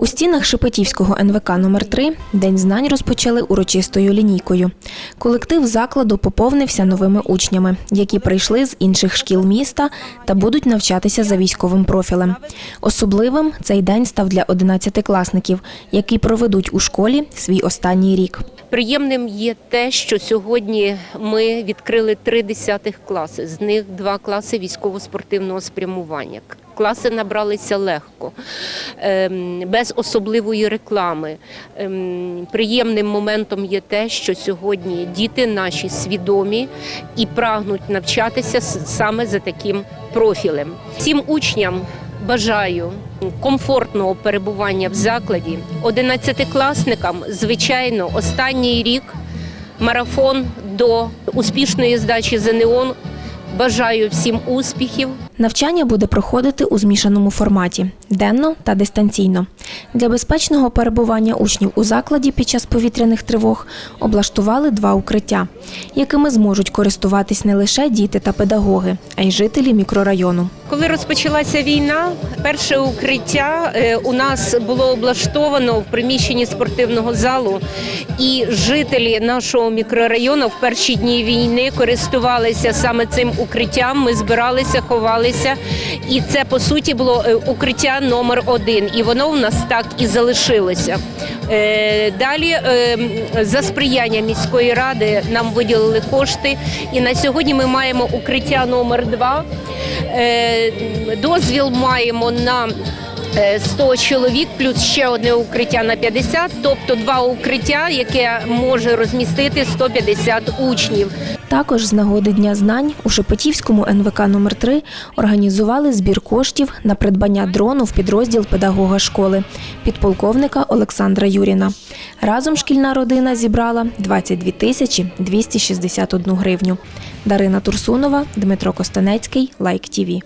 У стінах Шепетівського НВК номер 3 День знань розпочали урочистою лінійкою. Колектив закладу поповнився новими учнями, які прийшли з інших шкіл міста та будуть навчатися за військовим профілем. Особливим цей день став для одинадцятикласників, які проведуть у школі свій останній рік. Приємним є те, що сьогодні ми відкрили три десятих класи. З них два класи військово-спортивного спрямування. Класи набралися легко, ем, без особливої реклами. Ем, Приємним моментом є те, що сьогодні діти наші свідомі і прагнуть навчатися саме за таким профілем. Всім учням бажаю комфортного перебування в закладі. Одинадцятикласникам, звичайно, останній рік марафон до успішної здачі ЗНО. Бажаю всім успіхів. Навчання буде проходити у змішаному форматі денно та дистанційно. Для безпечного перебування учнів у закладі під час повітряних тривог облаштували два укриття, якими зможуть користуватись не лише діти та педагоги, а й жителі мікрорайону. Коли розпочалася війна, перше укриття е, у нас було облаштовано в приміщенні спортивного залу, і жителі нашого мікрорайону в перші дні війни користувалися саме цим укриттям. Ми збиралися, ховалися, і це по суті було е, укриття номер один. І воно в нас так і залишилося. Е, Далі е, за сприяння міської ради нам виділили кошти, і на сьогодні ми маємо укриття номер два. Е, Дозвіл маємо на е, 100 чоловік, плюс ще одне укриття на 50, тобто два укриття, яке може розмістити 150 учнів. Також з нагоди Дня знань у Шепетівському НВК номер 3 організували збір коштів на придбання дрону в підрозділ педагога школи підполковника Олександра Юріна. Разом шкільна родина зібрала 22 тисячі 261 гривню. Дарина Турсунова, Дмитро Костанецький, Лайк ТІВІ.